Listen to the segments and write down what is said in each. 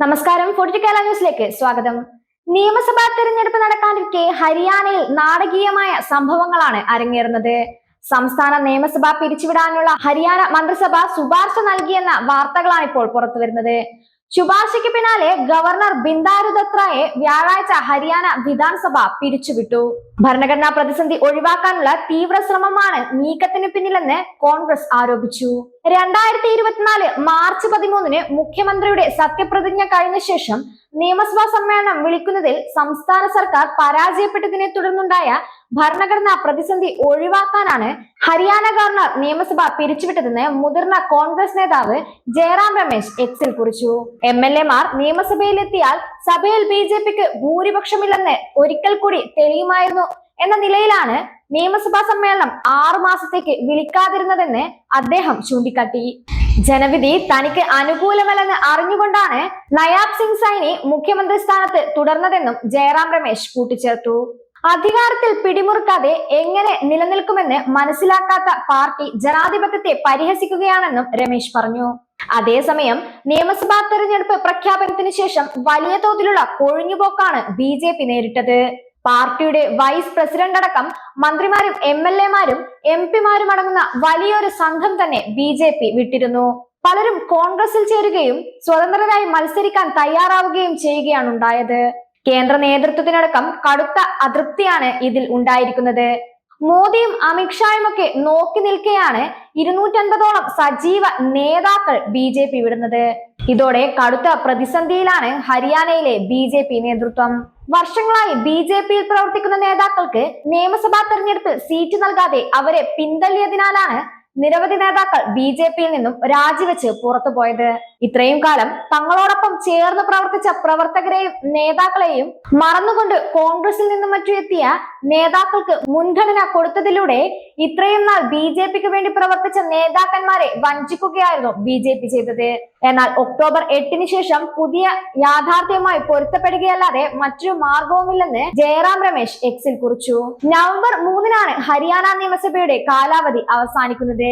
നമസ്കാരം. ഫോർട്ടി കേരള ന്യൂസിലേക്ക് സ്വാഗതം. നിയമസഭാ തെരഞ്ഞെടുപ്പ് നടക്കാനിരിക്കെ ഹരിയാനയിൽ നാടകീയമായ സംഭവങ്ങളാണ് അരങ്ങേറുന്നത്. സംസ്ഥാന നിയമസഭ പിരിച്ചുവിടാനുള്ള ഹരിയാന മന്ത്രിസഭ ശുപാർശ നൽകിയെന്ന വാർത്തകളാണ് ഇപ്പോൾ പുറത്തു വരുന്നത് ശുപാർശയ്ക്ക് പിന്നാലെ ഗവർണർ ബിന്ദാരു ദത്രയെ വ്യാഴാഴ്ച ഹരിയാന വിധാൻസഭ പിരിച്ചുവിട്ടു. ഭരണഘടനാ പ്രതിസന്ധി ഒഴിവാക്കാനുള്ള തീവ്ര ശ്രമമാണ് നീക്കത്തിന് പിന്നിലെന്ന് കോൺഗ്രസ് ആരോപിച്ചു. രണ്ടായിരത്തി ഇരുപത്തിനാല് മാർച്ച് പതിമൂന്നിന് മുഖ്യമന്ത്രിയുടെ സത്യപ്രതിജ്ഞ കഴിഞ്ഞ ശേഷം നിയമസഭാ സമ്മേളനം വിളിക്കുന്നതിൽ സംസ്ഥാന സർക്കാർ പരാജയപ്പെട്ടതിനെ തുടർന്നുണ്ടായ ഭരണഘടനാ പ്രതിസന്ധി ഒഴിവാക്കാനാണ് ഹരിയാന ഗവർണർ നിയമസഭ പിരിച്ചുവിട്ടതെന്ന് മുതിർന്ന കോൺഗ്രസ് നേതാവ് ജയറാം രമേശ് എക്സിൽ കുറിച്ചു. എം എൽ എമാർ നിയമസഭയിലെത്തിയാൽ സഭയിൽ ബി ജെ പിക്ക് ഭൂരിപക്ഷമില്ലെന്ന് ഒരിക്കൽ കൂടി തെളിയുമായിരുന്നു. എന്ന നിലയിലാണ് നിയമസഭാ സമ്മേളനം ആറു മാസത്തേക്ക് വിളിക്കാതിരുന്നതെന്ന് അദ്ദേഹം ചൂണ്ടിക്കാട്ടി. ജനവിധി തനിക്ക് അനുകൂലമല്ലെന്ന് അറിഞ്ഞുകൊണ്ടാണ് നയാബ് സിംഗ് സൈനി മുഖ്യമന്ത്രി സ്ഥാനത്ത് തുടർന്നതെന്നും ജയറാം രമേശ് കൂട്ടിച്ചേർത്തു. അധികാരത്തിൽ പിടിമുറുക്കാതെ എങ്ങനെ നിലനിൽക്കുമെന്ന് മനസ്സിലാക്കാത്ത പാർട്ടി ജനാധിപത്യത്തെ പരിഹസിക്കുകയാണെന്നും രമേശ് പറഞ്ഞു. അതേസമയം നിയമസഭാ തെരഞ്ഞെടുപ്പ് പ്രഖ്യാപനത്തിന് ശേഷം വലിയ തോതിലുള്ള കൊഴിഞ്ഞുപോക്കാണ് ബി നേരിട്ടത്. പാർട്ടിയുടെ വൈസ് പ്രസിഡന്റ് അടക്കം മന്ത്രിമാരും എം എൽ എമാരും എം പിമാരും അടങ്ങുന്ന വലിയൊരു സംഘം തന്നെ ബി ജെ പി വിട്ടിരുന്നു. പലരും കോൺഗ്രസിൽ ചേരുകയും സ്വതന്ത്രരായി മത്സരിക്കാൻ തയ്യാറാവുകയും ചെയ്യുകയാണ് ഉണ്ടായത്. കേന്ദ്ര നേതൃത്വത്തിനടക്കം കടുത്ത അതൃപ്തിയാണ് ഇതിൽ ഉണ്ടായിരിക്കുന്നത്. മോദിയും അമിത്ഷായും ഒക്കെ നോക്കി നിൽക്കെയാണ് ഇരുന്നൂറ്റൻപതോളം സജീവ നേതാക്കൾ ബി ജെ പി വിടുന്നത്. ഇതോടെ കടുത്ത പ്രതിസന്ധിയിലാണ് ഹരിയാനയിലെ ബി ജെ പി നേതൃത്വം. വർഷങ്ങളായി ബി ജെ പിയിൽ പ്രവർത്തിക്കുന്ന നേതാക്കൾക്ക് നിയമസഭാ തെരഞ്ഞെടുപ്പിൽ സീറ്റ് നൽകാതെ അവരെ പിന്തള്ളിയതിനാലാണ് നിരവധി നേതാക്കൾ ബി ജെ പിയിൽ നിന്നും രാജിവെച്ച് പുറത്തു പോയത് ഇത്രയും കാലം തങ്ങളോടൊപ്പം ചേർന്ന് പ്രവർത്തിച്ച പ്രവർത്തകരെയും നേതാക്കളെയും മറന്നുകൊണ്ട് കോൺഗ്രസിൽ നിന്നും മറ്റു എത്തിയ നേതാക്കൾക്ക് മുൻഗണന കൊടുത്തതിലൂടെ ഇത്രയും നാൾ ബി ജെ പിക്ക് വേണ്ടി പ്രവർത്തിച്ച നേതാക്കന്മാരെ വഞ്ചിക്കുകയായിരുന്നു ബി ജെ പി ചെയ്തത്. എന്നാൽ ഒക്ടോബർ എട്ടിന് ശേഷം പുതിയ യാഥാർത്ഥ്യവുമായി പൊരുത്തപ്പെടുകയല്ലാതെ മറ്റൊരു മാർഗവുമില്ലെന്ന് ജയറാം രമേശ് എക്സിൽ കുറിച്ചു. നവംബർ മൂന്നിനാണ് ഹരിയാന നിയമസഭയുടെ കാലാവധി അവസാനിക്കുന്നത്.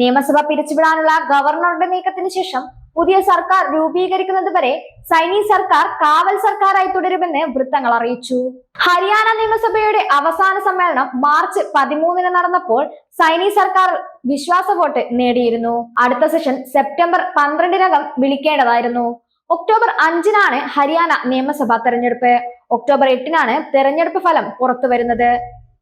നിയമസഭ പിരിച്ചുവിടാനുള്ള ഗവർണറുടെ നീക്കത്തിന് ശേഷം പുതിയ സർക്കാർ രൂപീകരിക്കുന്നത് വരെ സൈനി സർക്കാർ കാവൽ സർക്കാരായി തുടരുമെന്ന് വൃത്തങ്ങൾ അറിയിച്ചു. ഹരിയാന നിയമസഭയുടെ അവസാന സമ്മേളനം മാർച്ച് പതിമൂന്നിന് നടന്നപ്പോൾ സൈനി സർക്കാർ വിശ്വാസ വോട്ട് നേടിയിരുന്നു. അടുത്ത സെഷൻ സെപ്റ്റംബർ പന്ത്രണ്ടിനകം വിളിക്കേണ്ടതായിരുന്നു. ഒക്ടോബർ അഞ്ചിനാണ് ഹരിയാന നിയമസഭാ തെരഞ്ഞെടുപ്പ്. ഒക്ടോബർ എട്ടിനാണ് തെരഞ്ഞെടുപ്പ് ഫലം പുറത്തു വരുന്നത്